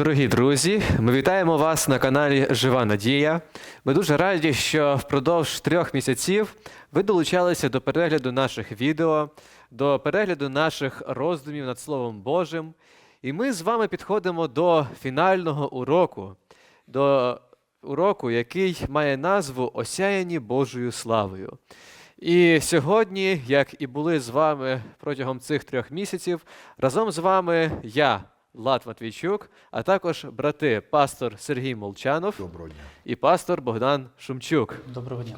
Дорогі друзі, ми вітаємо вас на каналі Жива Надія. Ми дуже раді, що впродовж трьох місяців ви долучалися до перегляду наших відео, до перегляду наших роздумів над Словом Божим. І ми з вами підходимо до фінального уроку, до уроку, який має назву Осяяні Божою славою. І сьогодні, як і були з вами протягом цих трьох місяців, разом з вами я, Влад Матвійчук, а також брати пастор Сергій Молчанов Доброго дня. і пастор Богдан Шумчук. Доброго дня.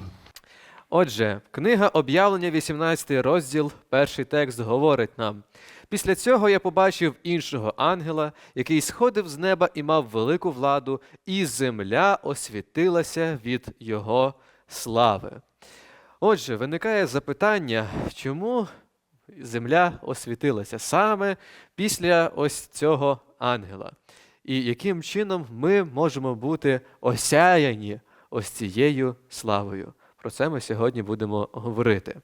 Отже, книга об'явлення, 18 розділ, перший текст говорить нам. Після цього я побачив іншого ангела, який сходив з неба і мав велику владу, і земля освітилася від його слави. Отже, виникає запитання, чому земля освітилася саме після ось цього ангела? І яким чином ми можемо бути осяяні ось цією славою? Про це ми сьогодні будемо говорити.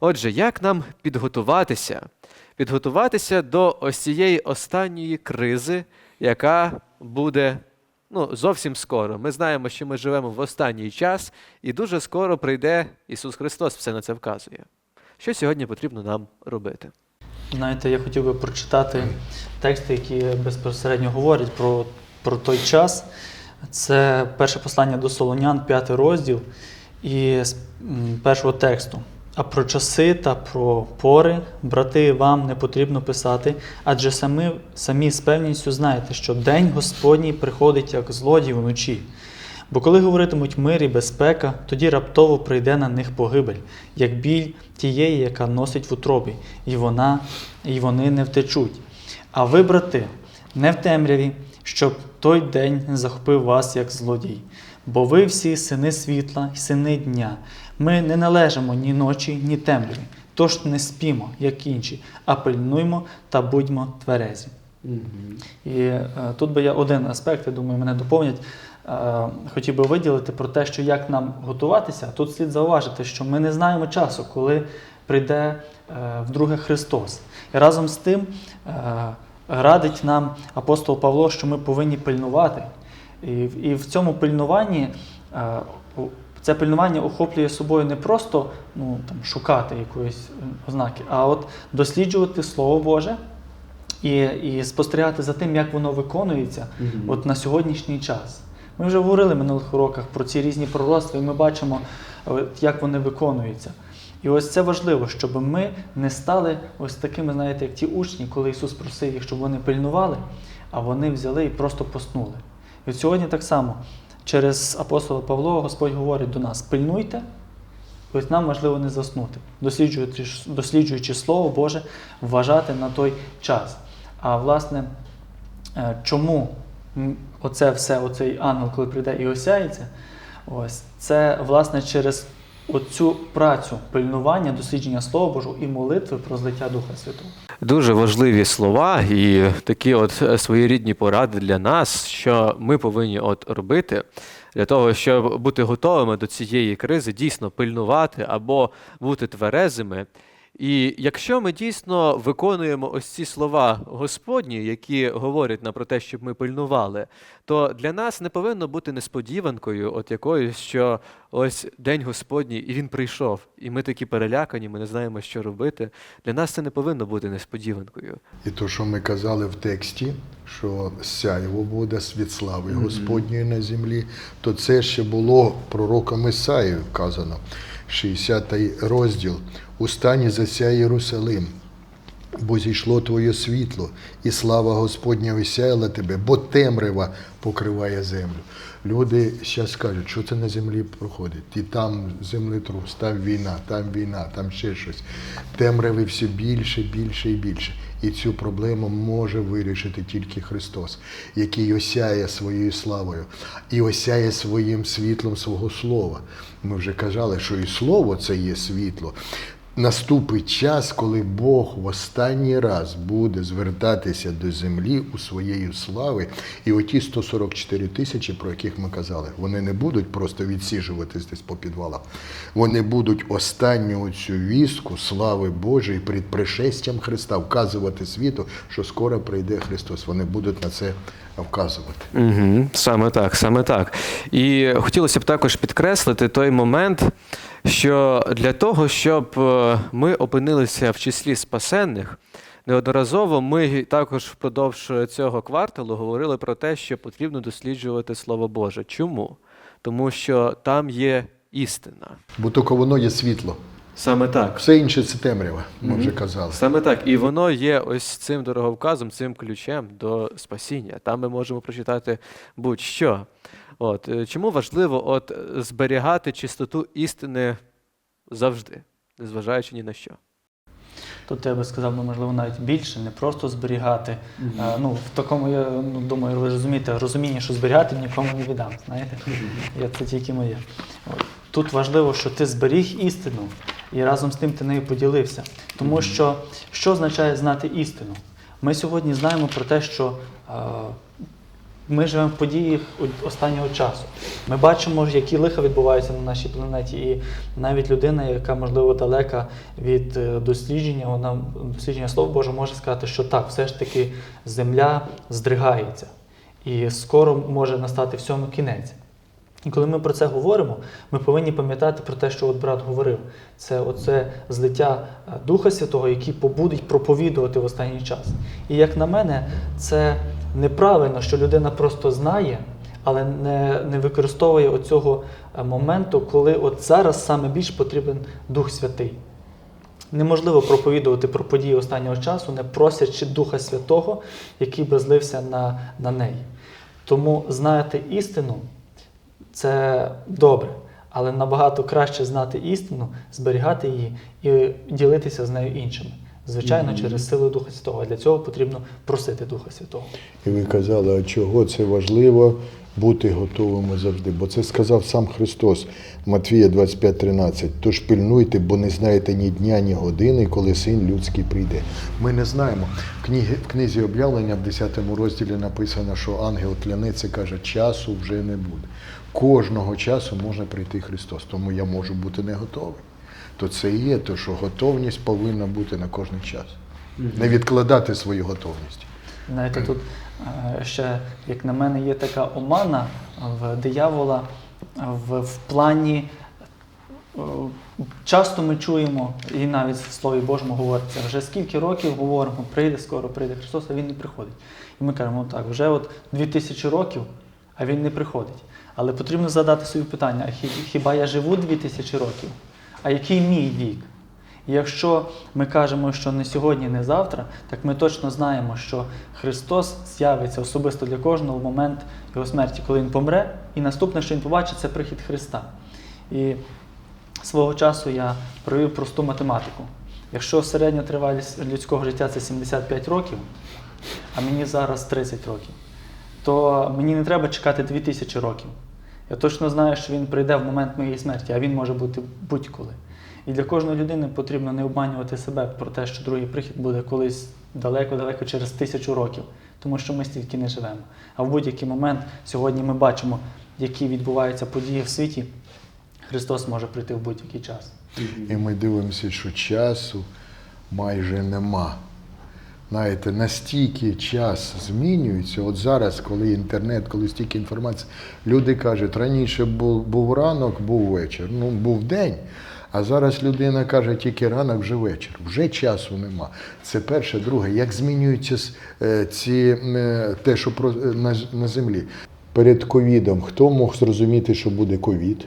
Отже, як нам підготуватися? Підготуватися до ось цієї останньої кризи, яка буде ну, зовсім скоро. Ми знаємо, що ми живемо в останній час, і дуже скоро прийде Ісус Христос, все на це вказує. Що сьогодні потрібно нам робити? Знаєте, я хотів би прочитати тексти, які безпосередньо говорять про, про той час. Це перше послання до Солонян, п'ятий розділ, і з першого тексту. А про часи та про пори, брати, вам не потрібно писати, адже самі, самі з певністю знаєте, що день Господній приходить як злодій вночі. Бо коли говоритимуть мир і безпека, тоді раптово прийде на них погибель, як біль тієї, яка носить в утробі, і вона, і вони не втечуть. А ви, брати, не в темряві, щоб той день не захопив вас як злодій. Бо ви всі сини світла і сини дня. Ми не належимо ні ночі, ні темряві. Тож не спімо, як інші, а пильнуймо та будьмо тверезі. І е, тут би я один аспект, я думаю, мене доповнять. Е, хотів би виділити про те, що як нам готуватися. Тут слід зауважити, що ми не знаємо часу, коли прийде е, вдруге Христос. І разом з тим е, радить нам апостол Павло, що ми повинні пильнувати. І, в цьому пильнуванні це пильнування охоплює собою не просто ну, там, шукати якоїсь ознаки, а от досліджувати Слово Боже і, і спостерігати за тим, як воно виконується от на сьогоднішній час. Ми вже говорили в минулих уроках про ці різні пророцтва, і ми бачимо, як вони виконуються. І ось це важливо, щоб ми не стали ось такими, знаєте, як ті учні, коли Ісус просив їх, щоб вони пильнували, а вони взяли і просто поснули. І от сьогодні так само через апостола Павло Господь говорить до нас: пильнуйте, ось нам важливо не заснути, досліджуючи, досліджуючи Слово Боже, вважати на той час. А власне, е, чому оце все, оцей ангел, коли прийде і осяється, ось це власне через оцю працю пильнування, дослідження Слова Божого і молитви про злиття Духа Святого. Дуже важливі слова і такі от е, своєрідні поради для нас, що ми повинні от робити для того, щоб бути готовими до цієї кризи, дійсно пильнувати або бути тверезими. І якщо ми дійсно виконуємо ось ці слова Господні, які говорять нам про те, щоб ми пильнували, то для нас не повинно бути несподіванкою, от якоюсь, що ось день Господній, і він прийшов, і ми такі перелякані, ми не знаємо, що робити. Для нас це не повинно бути несподіванкою. І то, що ми казали в тексті, що сяйво буде від слави Господньої на землі, то це ще було пророком Ісаїю казано, 60-й розділ. У стані засяє Єрусалим, бо зійшло твоє світло, і слава Господня висяяла тебе, бо темрява покриває землю. Люди зараз кажуть, що це на землі проходить. І там землетрус, там війна, там війна, там ще щось. Темряви все більше, більше і більше. І цю проблему може вирішити тільки Христос, який осяє своєю славою і осяє своїм світлом свого слова. Ми вже казали, що і слово це є світло. Наступить час, коли Бог в останній раз буде звертатися до землі у своєї слави, і оті 144 тисячі, про яких ми казали, вони не будуть просто відсіжуватись десь по підвалах. Вони будуть останню цю вістку слави Божої перед пришестям Христа вказувати світу, що скоро прийде Христос. Вони будуть на це вказувати. Угу, саме так, саме так. І хотілося б також підкреслити той момент, що для того, щоб е, ми опинилися в числі спасенних, неодноразово ми також впродовж цього кварталу говорили про те, що потрібно досліджувати Слово Боже. Чому? Тому що там є істина. Бо тільки воно є світло. Саме так. Все інше це темрява, ми вже казали. Саме так. І воно є ось цим дороговказом, цим ключем до спасіння. Там ми можемо прочитати будь-що. От. е, Чому важливо от, е, зберігати чистоту істини завжди, незважаючи ні на що? Тут я би сказав, ну, можливо, навіть більше, не просто зберігати. А, ну, в такому, я ну, думаю, ви розумієте, розуміння, що зберігати нікому не віддам. Знаєте? Я, це тільки моє. От. Тут важливо, що ти зберіг істину і разом з тим ти нею поділився. Тому що що означає знати істину? Ми сьогодні знаємо про те, що е, ми живемо в події останнього часу. Ми бачимо, які лиха відбуваються на нашій планеті, і навіть людина, яка можливо далека від е, дослідження, вона дослідження Слова Божого може сказати, що так, все ж таки земля здригається, і скоро може настати всьому кінець. І коли ми про це говоримо, ми повинні пам'ятати про те, що от брат говорив. Це оце злиття е, Духа Святого, який побудить проповідувати в останній час. І як на мене, це неправильно, що людина просто знає, але не, не використовує оцього е, моменту, коли от зараз саме більш потрібен Дух Святий. Неможливо проповідувати про події останнього часу, не просячи Духа Святого, який би злився на, на неї. Тому знати істину це добре, але набагато краще знати істину, зберігати її і ділитися з нею іншими. Звичайно, через силу Духа Святого. А для цього потрібно просити Духа Святого. І ви казали, а чого це важливо бути готовими завжди? Бо це сказав сам Христос, Матвія 25,13. Тож пильнуйте, бо не знаєте ні дня, ні години, коли син людський прийде. Ми не знаємо. В, книгі, в книзі об'явлення в 10 розділі написано, що ангел клянеться, каже, часу вже не буде. Кожного часу може прийти Христос, тому я можу бути не готовий. То це і є те, що готовність повинна бути на кожний час. Не відкладати свою готовність. Знаєте, тут е, ще, як на мене, є така омана в диявола в, в плані. е, Часто ми чуємо, і навіть в Слові Божому говориться, вже скільки років говоримо, прийде скоро, прийде Христос, а Він не приходить. І ми кажемо, так, вже от 2000 років, а Він не приходить. Але потрібно задати собі питання, а хіба я живу 2000 років? А який мій вік? Якщо ми кажемо, що не сьогодні, не завтра, так ми точно знаємо, що Христос з'явиться особисто для кожного в момент його смерті, коли він помре, і наступне, що він побачить, це прихід Христа. І свого часу я провів просту математику. Якщо середня тривалість людського життя це 75 років, а мені зараз 30 років, то мені не треба чекати 2000 років. Я точно знаю, що він прийде в момент моєї смерті, а він може бути будь-коли. І для кожної людини потрібно не обманювати себе про те, що другий прихід буде колись далеко-далеко через тисячу років, тому що ми стільки не живемо. А в будь-який момент сьогодні ми бачимо, які відбуваються події в світі. Христос може прийти в будь-який час. І ми дивимося, що часу майже нема. Знаєте, настільки час змінюється. От зараз, коли інтернет, коли стільки інформації, люди кажуть, раніше був, був ранок, був вечір, ну був день. А зараз людина каже, тільки ранок, вже вечір. Вже часу нема. Це перше, друге. Як змінюються е, ці е, те, що е, на, на землі. Перед ковідом хто мог зрозуміти, що буде ковід?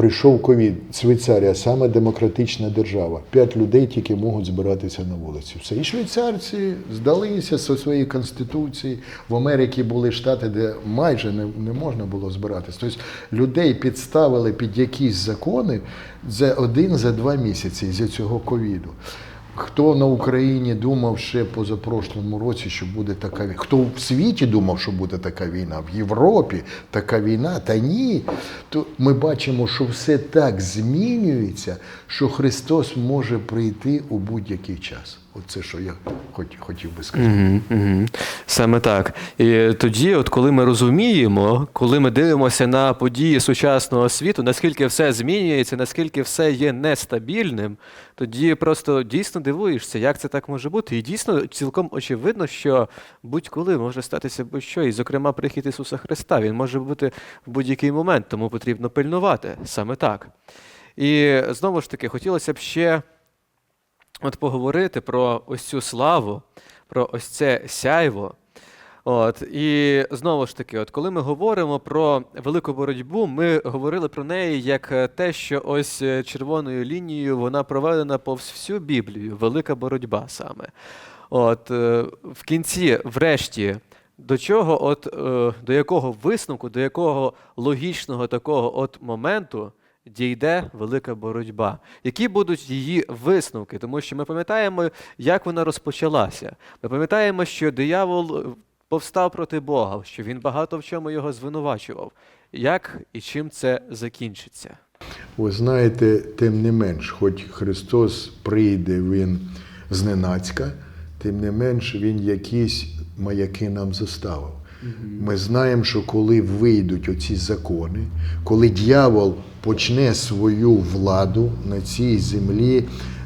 Прийшов ковід, Швейцарія саме демократична держава. П'ять людей тільки можуть збиратися на вулиці. Все. І швейцарці здалися зі своєї конституції. В Америці були штати, де майже не, не можна було збиратися. Тобто людей підставили під якісь закони за один, за два місяці з цього ковіду. Хто на Україні думав ще позапрошлому році, що буде така війна? Хто в світі думав, що буде така війна? В Європі така війна? Та ні. То ми бачимо, що все так змінюється, що Христос може прийти у будь-який час. Оце що я хот- хотів би сказати. Угу, угу. Саме так. І тоді, от коли ми розуміємо, коли ми дивимося на події сучасного світу, наскільки все змінюється, наскільки все є нестабільним, тоді просто дійсно дивуєшся, як це так може бути. І дійсно цілком очевидно, що будь-коли може статися будь-що, і, зокрема, прихід Ісуса Христа. Він може бути в будь-який момент, тому потрібно пильнувати саме так. І знову ж таки, хотілося б ще от поговорити про ось цю славу, про ось це сяйво. От, і знову ж таки, от коли ми говоримо про велику боротьбу, ми говорили про неї як те, що ось червоною лінією вона проведена повз всю Біблію, велика боротьба саме. От е, в кінці, врешті, до чого, от е, до якого висновку, до якого логічного такого от моменту дійде велика боротьба. Які будуть її висновки? Тому що ми пам'ятаємо, як вона розпочалася. Ми пам'ятаємо, що диявол е, повстав проти Бога, що він багато в чому його звинувачував. Як і чим це закінчиться? Ви знаєте, тим не менш, хоч Христос прийде, Він зненацька, тим не менш Він якісь маяки нам заставив. Ми знаємо, що коли вийдуть оці закони, коли дьявол почне свою владу на цій землі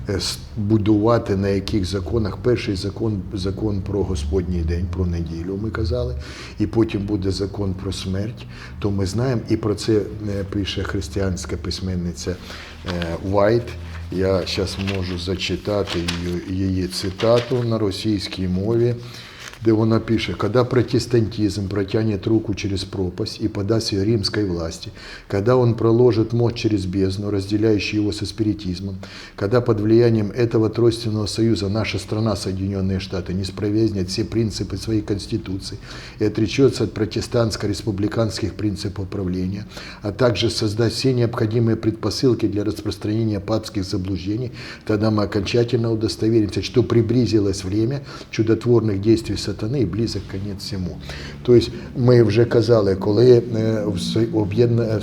е, будувати на яких законах, перший закон закон про Господній день, про неділю, ми казали, і потім буде закон про смерть, то ми знаємо, і про це е, пише християнська письменниця е, Вайт. Я зараз можу зачитати її цитату на російській мові где она пишет, когда протестантизм протянет руку через пропасть и подаст ее римской власти, когда он проложит мост через бездну, разделяющий его со спиритизмом, когда под влиянием этого тройственного союза наша страна, Соединенные Штаты, не спровезнет все принципы своей конституции и отречется от протестантско-республиканских принципов правления, а также создаст все необходимые предпосылки для распространения папских заблуждений, тогда мы окончательно удостоверимся, что приблизилось время чудотворних действий сатани і близок конець всьому. Тобто, ми вже казали, коли е, об'єдна-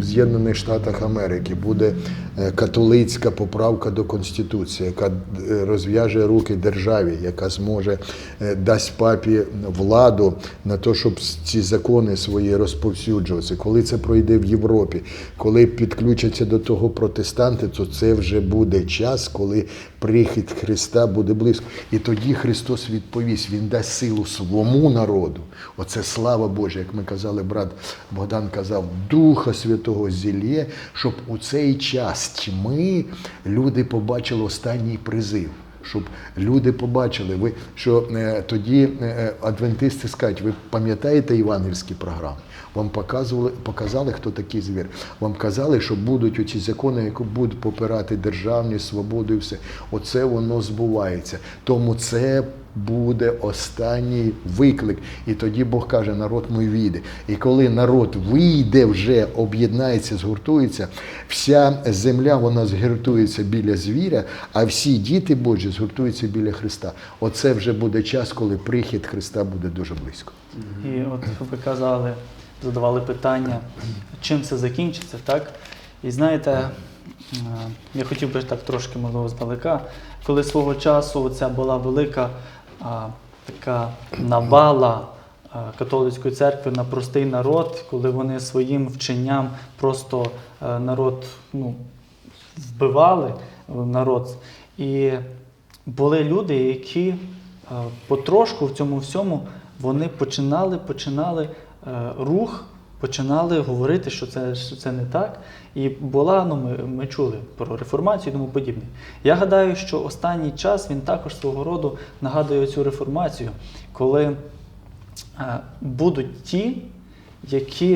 в З'єднаних Штатах Америки буде е, католицька поправка до Конституції, яка е, розв'яже руки державі, яка зможе е, дасть папі владу на те, щоб ці закони свої розповсюджуватися. Коли це пройде в Європі, коли підключаться до того протестанти, то це вже буде час, коли прихід Христа буде близько. І тоді Христос відповість, Він дасть силу своєму народу. Оце слава Божа, як ми казали, брат Богдан казав, Духа Святого зілє, щоб у цей час тьми люди побачили останній призив. Щоб люди побачили, ви що е, тоді е, адвентисти скажуть, ви пам'ятаєте євангельські програми? Вам показували, показали, хто такий звір. Вам казали, що будуть оці закони, які будуть попирати державність, свободу і все. Оце воно збувається. Тому це буде останній виклик. І тоді Бог каже, народ мій вийде. І коли народ вийде, вже об'єднається, згуртується, вся земля вона згуртується біля звіря, а всі діти Божі згуртуються біля Христа. Оце вже буде час, коли прихід Христа буде дуже близько. І от ви казали, задавали питання, чим це закінчиться, так? І знаєте, е, я хотів би так трошки можливо здалека, коли свого часу ця була велика а, така навала а, католицької церкви на простий народ, коли вони своїм вченням просто е, народ ну, вбивали е, народ. І були люди, які е, потрошку в цьому всьому вони починали, починали рух, починали говорити, що це, що це не так. І була, ну ми, ми чули про реформацію і тому подібне. Я гадаю, що останній час він також свого роду нагадує цю реформацію, коли е, будуть ті, які,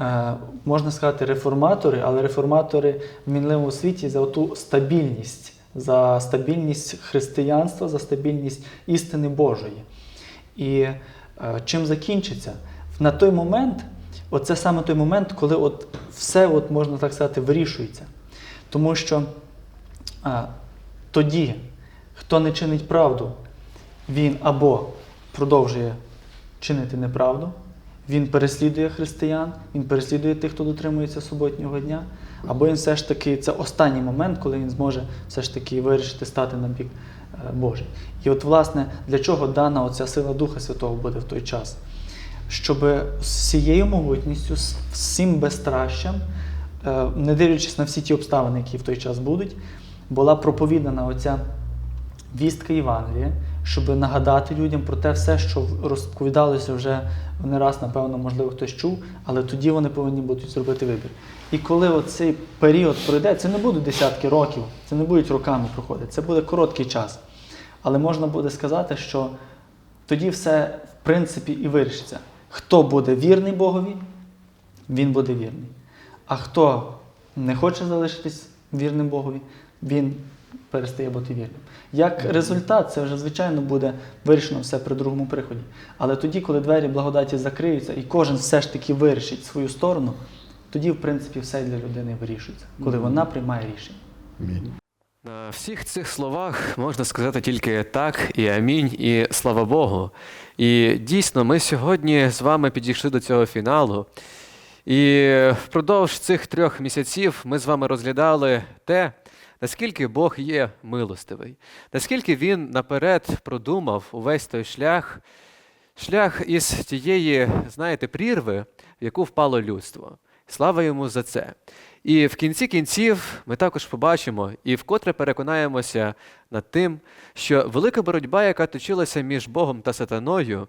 е, можна сказати, реформатори, але реформатори в мінливому світі за ту стабільність, за стабільність християнства, за стабільність істини Божої. І е, чим закінчиться? На той момент, оце саме той момент, коли от все, от, можна так сказати, вирішується. Тому що а, тоді Хто не чинить правду, він або продовжує чинити неправду, він переслідує християн, він переслідує тих, хто дотримується суботнього дня, або він все ж таки, це останній момент, коли він зможе все ж таки вирішити стати на бік е, Божий. І от, власне, для чого дана оця сила Духа Святого буде в той час? Щоб з всією могутністю, з всім безстращем, е, не дивлячись на всі ті обставини, які в той час будуть, була проповідана оця вістка Євангелія, щоб нагадати людям про те все, що розповідалося вже не раз, напевно, можливо, хтось чув, але тоді вони повинні будуть зробити вибір. І коли оцей період пройде, це не будуть десятки років, це не будуть роками проходити, це буде короткий час. Але можна буде сказати, що тоді все, в принципі, і вирішиться. Хто буде вірний Богові, він буде вірний. А хто не хоче залишитись вірним Богові, він перестає бути вірним. Як результат, це вже, звичайно, буде вирішено все при другому приході. Але тоді, коли двері благодаті закриються, і кожен все ж таки вирішить свою сторону, тоді, в принципі, все для людини вирішується, коли вона приймає рішення. На всіх цих словах можна сказати тільки так і амінь, і слава Богу. І дійсно, ми сьогодні з вами підійшли до цього фіналу. І впродовж цих трьох місяців ми з вами розглядали те, наскільки Бог є милостивий, наскільки Він наперед продумав увесь той шлях, шлях із тієї, знаєте, прірви, в яку впало людство. Слава йому за це. І в кінці кінців ми також побачимо і вкотре переконаємося над тим, що велика боротьба, яка точилася між Богом та сатаною,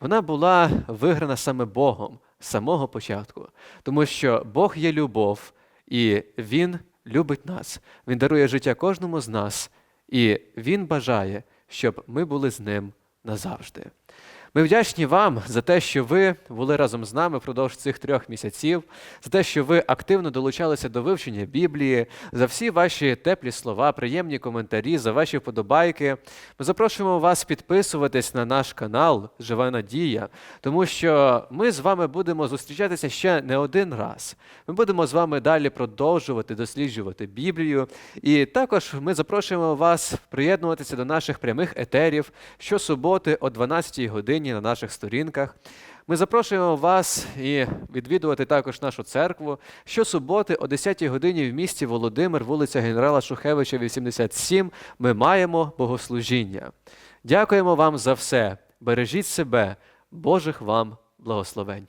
вона була виграна саме Богом з самого початку. Тому що Бог є любов, і Він любить нас. Він дарує життя кожному з нас, і Він бажає, щоб ми були з ним назавжди. Ми вдячні вам за те, що ви були разом з нами впродовж цих трьох місяців, за те, що ви активно долучалися до вивчення Біблії, за всі ваші теплі слова, приємні коментарі, за ваші вподобайки. Ми запрошуємо вас підписуватись на наш канал Жива Надія, тому що ми з вами будемо зустрічатися ще не один раз. Ми будемо з вами далі продовжувати досліджувати Біблію. І також ми запрошуємо вас приєднуватися до наших прямих етерів щосуботи о 12 годині на наших сторінках. Ми запрошуємо вас і відвідувати також нашу церкву щосуботи о 10-й годині в місті Володимир, вулиця генерала Шухевича, 87. Ми маємо богослужіння. Дякуємо вам за все. Бережіть себе, Божих вам благословень.